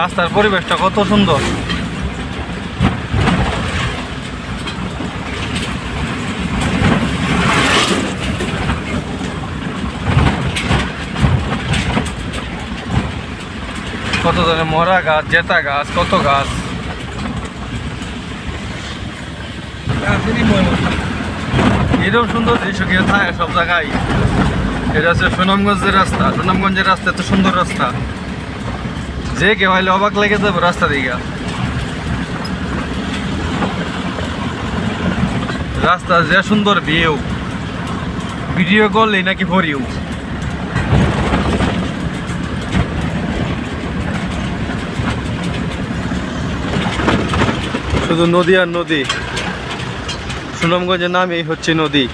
রাস্তার পরিবেশটা কত সুন্দর। কত ধরনের মরা গাছ, জেতা গাছ, কত গাছ? এরকম সুন্দর দৃশ্য কি থাকে সব জায়গায়? এটা হচ্ছে সুনামগঞ্জের রাস্তা। সুনামগঞ্জের রাস্তা এত সুন্দর রাস্তা। যে কেউ হইলে অবাক লেগে যাবে রাস্তা দিকে। রাস্তা যে সুন্দর ভিউ ভিডিও করলেই নাকি ভরিও শুধু নদী আর নদী। সুনামগঞ্জের নাম এই হচ্ছে নদী।